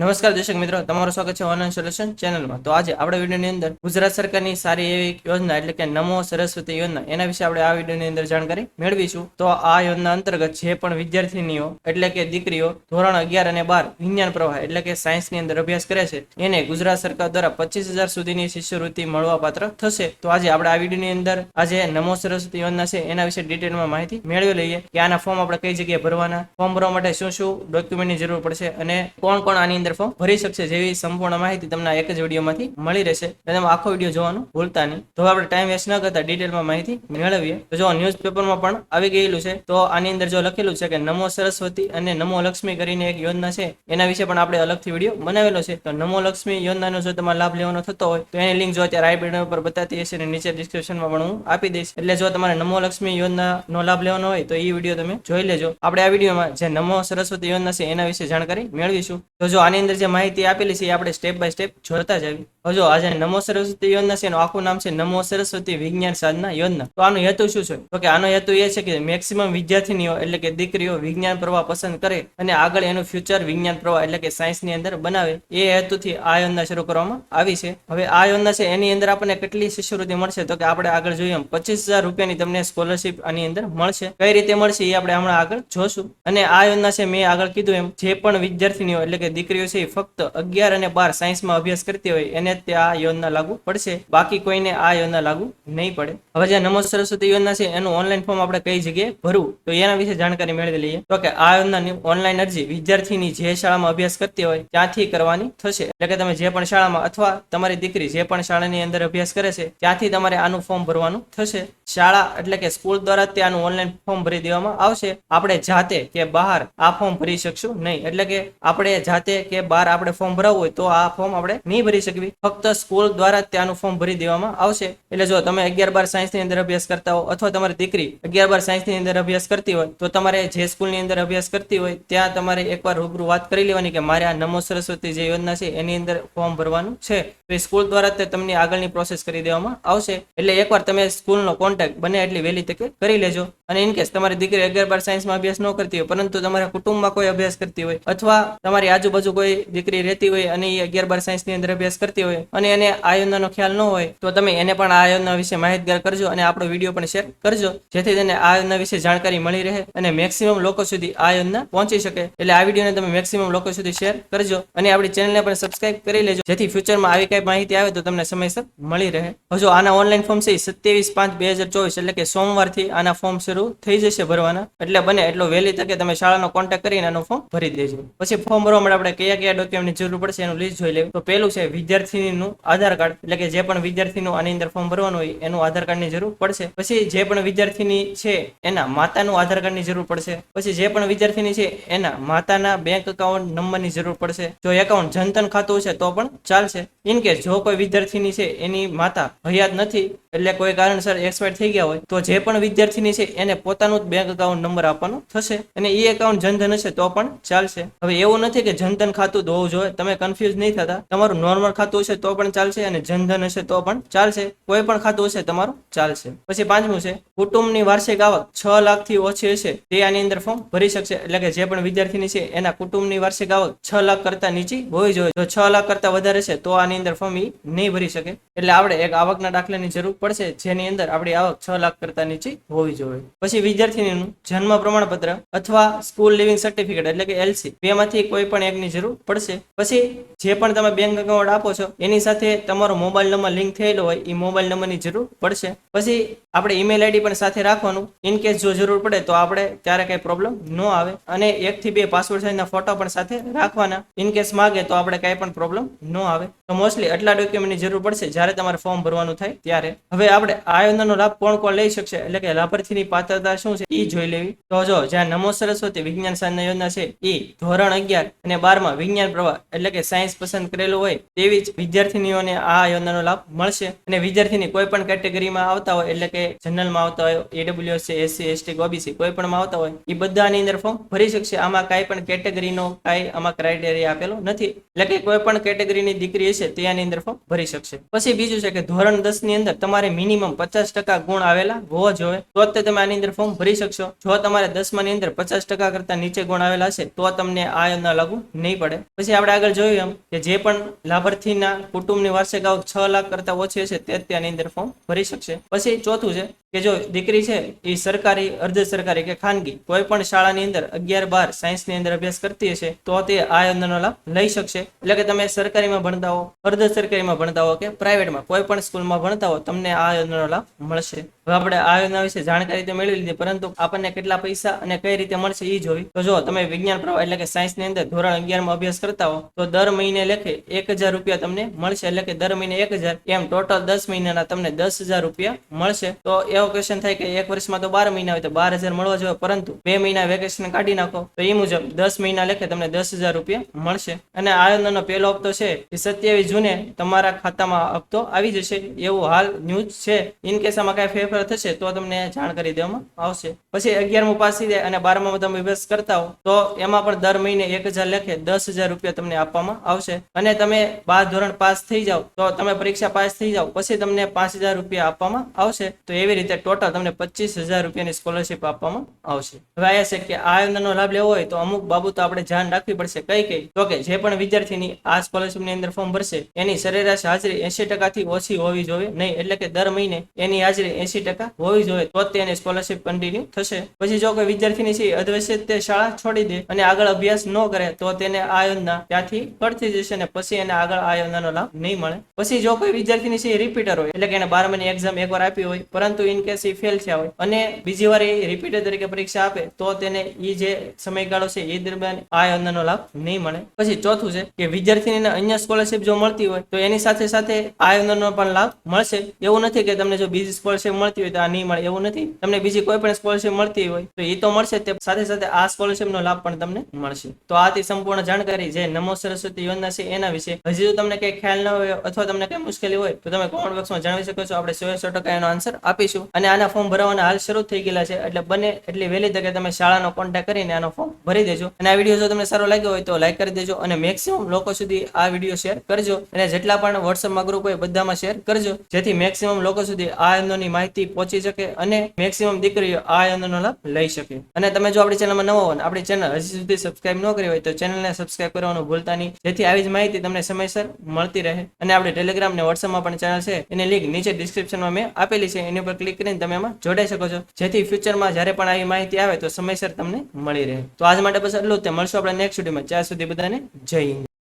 નમસ્કાર દર્શક મિત્રો, તમારું સ્વાગત છે ઓનલાઈન સોલ્યુશન ચેનલમાં તો આજે આપણે વિડીયોની અંદર ગુજરાત સરકારની સારી એવી યોજના એટલે કે નમો સરસ્વતી યોજના, એના વિશે આપણે આ વિડીયોની અંદર જાણકારી મેળવીશું. તો આ યોજના અંતર્ગત જે પણ વિદ્યાર્થીનીઓ એટલે કે દીકરીઓ ધોરણ અગિયાર અને બાર વિજ્ઞાન પ્રવાહ એટલે કે સાયન્સની અંદર અભ્યાસ કરે છે, એને ગુજરાત સરકાર દ્વારા પચીસ હજાર સુધીની શિષ્યવૃત્તિ મળવા પાત્ર થશે. તો આજે આપણે આ વિડીયોની અંદર આજે નમો સરસ્વતી યોજના છે, એના વિશે ડિટેલમાં માહિતી મેળવી લઈએ. કે આના ફોર્મ આપણે કઈ જગ્યાએ ભરવાના, ફોર્મ ભરવા માટે શું શું ડોક્યુમેન્ટની જરૂર પડશે અને કોણ કોણ આની અંદર ફોર્મ ભરી શકશે જેવી સંપૂર્ણ માહિતી તમને એક જ વિડીયોમાંથી મળી રહેશે. તમે આખો વીડિયો જોવાનું ભૂલતા નહીં. તો આપણે ટાઈમ વેસ્ટ ન કરતા ડિટેલમાં માહિતી મેળવીએ. તો જો ન્યૂઝપેપરમાં પણ આવી ગયેલું છે, તો આની અંદર જો લખેલું છે કે નમો સરસ્વતી અને નમો લક્ષ્મી કરીને એક યોજના છે. એના વિશે પણ આપણે અલગથી વીડિયો બનાવેલો છે. તો નમો લક્ષ્મી યોજનાનો જો તમારે લાભ લેવાનો થતો હોય, તો એની લિંક જો અત્યારે આઈ બટન ઉપર બતાતી હશે અને નીચે ડિસ્ક્રિપ્શનમાં પણ હું આપી દઈશ. એટલે જો તમારે નમો લક્ષ્મી યોજનાનો લાભ લેવાનો હોય, તો એ વીડિયો તમે જોઈ લેજો. આપણે આ વિડીયોમાં જે નમો સરસ્વતી યોજના છે, એના વિશે જાણકારી મેળવીશું. તો જો આની અંદર જે માહિતી આપેલી છે એ આપણે સ્ટેપ બાય સ્ટેપ જોતા જ હવે આજે નમો સરસ્વતી યોજના છે આખું નામ છે નમો સરસ્વતી વિજ્ઞાન સાધના યોજના. તો આનો હેતુ શું છે? તો કે આનો હેતુ એ છે કે મેક્સિમમ વિદ્યાર્થીનીઓ એટલે કે દીકરીઓ વિજ્ઞાન પ્રવાહ પસંદ કરે અને આગળ એનું ફ્યુચર વિજ્ઞાન પ્રવાહ એટલે કે સાયન્સની અંદર બનાવે. એ હેતુથી આ યોજના શરૂ કરવામાં આવી છે. હવે આ યોજના છે એની અંદર આપણને કેટલી શિષ્યવૃત્તિ મળશે? તો કે આપણે આગળ જોઈએ પચીસ હજાર રૂપિયાની તમને સ્કોલરશિપ આની અંદર મળશે. કઈ રીતે મળશે એ આપણે હમણાં આગળ જોશું. અને આ યોજના છે મેં આગળ કીધું એમ જે પણ વિદ્યાર્થીનીઓ એટલે કે દીકરીઓ છે, ફક્ત અગિયાર અને બાર સાયન્સમાં અભ્યાસ કરતી હોય, એને તે આ યોજના લાગુ પડશે. બાકી કોઈને આ યોજના લાગુ નહીં પડે. હવે જે નમો સરસ્વતી યોજના છે, એનું ઓનલાઈન ફોર્મ આપણે કઈ જગ્યાએ ભરવું? તો એના વિશે જાણકારી મેળવી લઈએ. તો કે આ યોજનાની ઓનલાઈન અરજી વિદ્યાર્થીની જે શાળામાં અભ્યાસ કરતી હોય, ત્યાંથી કરવાની થશે. એટલે કે તમે જે પણ શાળામાં અથવા તમારી દીકરી જે પણ શાળાની અંદર અભ્યાસ કરે છે, ત્યાંથી તમારે આનું ફોર્મ ભરવાનું થશે. શાળા એટલે કે સ્કૂલ દ્વારા તે આનું ઓનલાઈન ફોર્મ ભરી દેવામાં આવશે. આપણે જાતે કે બહાર આ ફોર્મ ભરી શકશું નહીં. એટલે કે આપણે જાતે કે બાર આપણે ફોર્મ ભરાવવું હોય તો આ ફોર્મ આપણે નહીં ભરી શકવી. ફક્ત સ્કૂલ દ્વારા ત્યાંનું ફોર્મ ભરી દેવામાં આવશે. એટલે જો તમે અગિયાર બાર સાયન્સની અંદર અભ્યાસ કરતા હો અથવા તમારી દીકરી અગિયાર બાર સાયન્સની અંદર અભ્યાસ કરતી હોય, તો તમારે જે સ્કૂલની અંદર અભ્યાસ કરતી હોય, ત્યાં તમારે એકવાર રૂબરૂ વાત કરી લેવાની કે મારે આ નમો સરસ્વતી જે યોજના છે, એની અંદર ફોર્મ ભરવાનું છે. તો સ્કૂલ દ્વારા તે તમને આગળની પ્રોસેસ કરી દેવામાં આવશે. એટલે એકવાર તમે સ્કૂલનો કોન્ટેક્ટ બને એટલી વહેલી તકે કરી લેજો. અને ઇન કેસ તમારી દીકરી અગિયાર બાર સાયન્સમાં અભ્યાસ ન કરતી હોય, પરંતુ તમારા કુટુંબમાં કોઈ અભ્યાસ કરતી હોય, અથવા તમારી આજુબાજુ કોઈ દીકરી રહેતી હોય અને એ અગિયાર બાર સાયન્સની અંદર અભ્યાસ કરતી હોય અને એને આ યોજનાનો ખ્યાલ ન હોય, તો તમે એને પણ આ યોજના વિશે માહિતગાર કરજો અને આપણો વીડિયો પણ શેર કરજો, જેથી તેને આ યોજના વિશે જાણકારી મળી રહે અને મેક્સિમમ લોકો સુધી આ યોજના પહોંચી શકે. એટલે આ વિડીયોને તમે મેક્સિમમ લોકો સુધી શેર કરજો અને આપણી ચેનલને પણ સબસ્ક્રાઇબ કરી લેજો, જેથી ફ્યુચરમાં આવી કઈ માહિતી આવે તો તમને સમયસર મળી રહે. હજુ આના ઓનલાઈન ફોર્મ છે સત્યાવીસ પાંચ બે હજાર ચોવીસ, એટલે કે સોમવારથી આના ફોર્મ શરૂ થઈ જશે ભરવાના. એટલે બને એટલો વહેલી તકે તમે શાળાનો કોન્ટેક્ટ કરીને આનું ફોર્મ ભરી દેજો. પછી ફોર્મ ભરવા માટે આપણે કયા કયા ડોક્યુમેન્ટની જરૂર પડશે એનું લિસ્ટ જોઈ લેવું. તો પહેલું છે વિદ્યાર્થીનું આધાર કાર્ડ. એટલે કે જે પણ વિદ્યાર્થીનું આની અંદર ફોર્મ ભરવાનું હોય, એનું આધાર કાર્ડની જરૂર પડશે. પછી જે પણ વિદ્યાર્થીની છે, એના માતાનું આધાર કાર્ડની જરૂર પડશે. પછી જે પણ વિદ્યાર્થીની છે, એના માતાના બેંક એકાઉન્ટ નંબરની જરૂર પડશે. જો એકાઉન્ટ જનધન ખાતું છે તો પણ ચાલશે. ઇન કેસ જો કોઈ વિદ્યાર્થીની છે, એની માતા હયાત નથી, એટલે કોઈ કારણસર એક્સપાયર થઈ ગયા હોય, તો જે પણ વિદ્યાર્થીની છે, એને પોતાનું બેંક એકાઉન્ટ નંબર આપવાનો થશે. અને એ એકાઉન્ટ જનધન હશે, તો પણ ચાલશે. હવે એવું નથી કે જનધન ખાતું હોવું જોઈએ. તમે કન્ફ્યુઝ નહીં થતા. તમારું નોર્મલ ખાતું હશે તો પણ ચાલશે અને જનધન હશે તો પણ ચાલશે. કોઈ પણ ખાતું હશે તમારું ચાલશે. પછી પાંચમું છે, કુટુંબની વાર્ષિક આવક છ લાખથી ઓછી હશે. તે આની અંદર ફોર્મ ભરી શકશે. એટલે કે જે પણ વિદ્યાર્થીની છે, એના કુટુંબની વાર્ષિક આવક છ લાખ કરતા નીચી હોવી જોઈએ. જો છ લાખ કરતા વધારે છે તો આની અંદર ફોર્મ એ નહીં ભરી શકે. એટલે આપણે એક આવકના દાખલાની જરૂર પડશે. જેની અંદર આપણી આવક છ લાખ કરતા નીચી હોવી જોઈએ. પછી વિદ્યાર્થીનીનું જન્મ પ્રમાણપત્ર અથવા સ્કૂલ લિવિંગ સર્ટિફિકેટ એટલે કે એલસી બેમાંથી કોઈ પણ એકની જરૂર પડશે. પછી જે પણ તમે બેંક એકાઉન્ટ આપો છો, એની સાથે તમારો મોબાઈલ નંબર લિંક થયેલો હોય એ મોબાઈલ નંબરની જરૂર પડશે. પછી આપણે ઈમેલ આઈડી પણ સાથે રાખવાનું. ઇન કેસ જો જરૂર પડે તો આપણે ત્યારે કઈ પ્રોબ્લેમ ન આવે. અને એક થી બે પાસવર્ડ સાઇઝના ફોટો પણ સાથે રાખવાના. ઇન કેસ માગે તો આપણે કઈ પણ પ્રોબ્લેમ ન આવે. તો મોસ્ટલી આટલા ડોક્યુમેન્ટની જરૂર પડશે જ્યારે તમારે ફોર્મ ભરવાનું થાય ત્યારે. હવે આપણે આ યોજનાનો લાભ કોણ કોણ લઈ શકશે? એટલે કે લાભાર્થીની પાત્રતા શું છે? એ જોઈ લેવી. તો જો જ્યાં નમો સરસ્વતી વિજ્ઞાન સાધના યોજના છે એ ધોરણ અગિયાર અને બારમાં વિજ્ઞાન પ્રવાહ એટલે કે સાયન્સ પસંદ કરેલું હોય તેવી જ વિદ્યાર્થીનીઓને આ યોજનાનો લાભ મળશે. અને વિદ્યાર્થીની કોઈ પણ કેટેગરીમાં આવતા હોય, એટલે કે જનરલમાં આવતા હોય એડબ્લ્યુએસ છે એસસી એસટી ઓબીસી કોઈ પણ આવતા હોય એ બધાની અંદર ફોર્મ ભરી શકશે. આમાં કાંઈ પણ કેટેગરીનો કાંઈ આમાં ક્રાઇટેરિયા આપેલો નથી. એટલે કે કોઈ પણ કેટેગરીની દીકરી હશે, તે આની અંદર ફોર્મ ભરી શકશે. પછી બીજું છે કે ધોરણ દસની અંદર તમારે મિનિમમ પચાસ ટકા ગુણ આવેલા હોવા જોઈએ. તો જ તમે આની અંદર અંદર ફોર્મ ભરી શકશો. જો તમારે દસમાની અંદર પચાસ ટકા કરતા નીચે ગુણ આવેલા હશે, તો તમને આ યોજના લાગુ નહીં પડે. પછી આપણે આગળ જોયું એમ કે જે પણ લાભાર્થીના કુટુંબની વાર્ષિક આવક છ લાખ કરતા ઓછી હશે તે ત્યાંની અંદર ફોર્મ ભરી શકશે. પછી ચોથું છે કે જો દીકરી છે એ સરકારી, અર્ધ સરકારી કે ખાનગી, કોઈ પણ શાળાની અંદર અગિયાર બાર સાયન્સની અંદર અભ્યાસ કરતી હશે, તો તે આ યોજનાનો લાભ લઈ શકશે. એટલે કે તમે સરકારીમાં ભણતા હો, અર્ધ સરકારીમાં ભણતા હો કે પ્રાઇવેટમાં, કોઈ પણ સ્કૂલમાં ભણતા હો, તમને આ યોજનાનો લાભ મળશે. હવે આપણે આ યોજના વિશે જાણકારી તો મેળવી લીધી, પરંતુ આપણને કેટલા પૈસા અને કઈ રીતે મળશે એ જોવી. તો જો તમે વિજ્ઞાન પ્રવાહ એટલે કે સાયન્સની અંદર ધોરણ અગિયારમાં અભ્યાસ કરતા હો, તો દર મહિને લેખે એક હજાર રૂપિયા તમને મળશે. એટલે કે દર મહિને એક હજાર, એમ ટોટલ દસ મહિનાના તમને દસ હજાર રૂપિયા મળશે. તો એવો ક્વેશ્ચન થાય કે એક વર્ષમાં તો બાર મહિના હોય તો બાર હજાર મળવા જોઈએ, પરંતુ બે મહિના વેકેશન કાઢી નાખો તો એ મુજબ દસ મહિના લેખે તમને દસ હજાર રૂપિયા મળશે. અને આયોજનનો પહેલો હપ્તો છે એ સત્યાવીસ જૂને તમારા ખાતામાં હપ્તો આવી જશે. એવું હાલ ન્યૂઝ છે. ઇન કેસ આમાં કાંઈ ફેરફાર થશે તો તમને જાણ કરી દેવામાં આવશે. પછી અગિયારમું પાસ થઈ જાય અને બારમામાં તમે અભ્યાસ કરતા હો તો એમાં પણ દર મહિને એક હજાર લેખે દસ હજાર રૂપિયા તમને આપવામાં આવશે. અને તમે બાર ધોરણ પાસ થઈ જાઓ તો તમે પરીક્ષા પાસ થઈ જાઓ. પછી તમને પાંચ હજાર રૂપિયા આપવામાં આવશે. તો એવી રીતે ટોટલ તમને પચીસ હજાર રૂપિયાની સ્કોલરશિપ આપવામાં આવશે. હવે આયા છે કે આ યોજનાનો લાભ લેવો હોય તો અમુક બાબતો આપણે ધ્યાન રાખવી પડશે. કઈ કઈ? તો કે જે પણ વિદ્યાર્થીની આ સ્કોલરશિપની અંદર ફોર્મ ભરશે, એની સરેરાશ હાજરી એસી ટકાથી ઓછી હોવી જોઈએ. નહીં, એટલે કે દર મહિને એની હાજરી એસી ટકા હોવી જોઈએ. તો તેની સ્કોલરશિપ કન્ટિન્યુ થશે. પછી જો કોઈ વિદ્યાર્થીની છે અધવશ્ય તે શાળા છોડી દે અને આગળ અભ્યાસ ન કરે, તો તેને આ યોજના ત્યાંથી પડતી જશે અને પછી એને આગળ આ યોજનાનો લાભ નહીં મળે. પછી જો કોઈ વિદ્યાર્થીની છે રિપીટર હોય, એટલે કે એને બારમાની એક્ઝામ એકવાર આપી હોય, પરંતુ ઇન કેસ ફેલ થયા હોય. અને બીજી વાર એ રિપીટેડ તરીકે પરીક્ષા આપે, તો તેને એ જે સમયગાળો છે એ દરમિયાન આ યોજનાનો લાભ નહીં મળે. પછી ચોથું છે કે વિદ્યાર્થીને અન્ય સ્કોલરશિપ જો મળતી હોય, તો એની સાથે સાથે આ યોજનાનો પણ લાભ મળશે. એવું નથી કે તમને જો બીજી સ્કોલરશિપ મળતી હોય તો આ નહીં મળે, એવું નથી. તમને બીજી કોઈ પણ સ્કોલરશિપ મળતી હોય, તો એ તો મળશે તે. સાથે સાથે આ સ્કોલરશિપનો લાભ પણ તમને મળશે. તો આથી સંપૂર્ણ જાણકારી જે નમો સરસ્વતી યોજના છે એના વિશે. હજી જો તમને કઈ ખ્યાલ ન હોય અથવા તમને કઈ મુશ્કેલી હોય, તો તમે કોમેન્ટ બોક્સમાં જણાવી શકો છો. આપણે સો સો ટકા એનો આન્સર આપીશું. અને આના ફોર્મ ભરવાના હાલ શરૂ થઈ ગયેલા છે. એટલે બને એટલી વહેલી તકે તમે શાળાનો કોન્ટેક્ટ કરીને આનો ફોર્મ ભરી દેજો. અને આ વીડિયો જો તમને સારો લાગ્યો હોય તો લાઈક કરી દેજો અને મેક્સિમમ લોકો સુધી આ વીડિયો શેર કરજો. અને જેટલા પણ વોટ્સઅપમાં ગ્રુપ હોય બધામાં શેર કરજો. જેથી મેક્સિમમ લોકો સુધી આ યોજનાની માહિતી પહોંચી શકે અને મેક્સિમમ દીકરીઓ આ યોજનાનો લાભ લઈ શકે. અને તમે જો આપણી ચેનલમાં નવો હો અને આપણી ચેનલ હજી સુધી સબસ્ક્રાઇબ ન કરી હોય તો ચેનલને સબસ્ક્રાઇબ કરવાનું ભૂલતા નહીં. જેથી આવી જ માહિતી તમને સમયસર મળતી રહે. અને આપણે ટેલિગ્રામ ને વોટ્સઅપમાં પણ ચેનલ છે. એની લિંક નીચે ડિસ્ક્રિપ્શનમાં મેં આપેલી છે. એની ઉપર ક્લિક કરીને તમે એમાં જોડાઈ શકો છો. જેથી ફ્યુચરમાં જ્યારે પણ આવી માહિતી આવે તો સમયસર તમને મળી રહે. તો આજ માટે બસ એટલું જ. તે મળશું આપણે નેક્સ્ટ વિડીયોમાં ત્યાં સુધી બધાને જય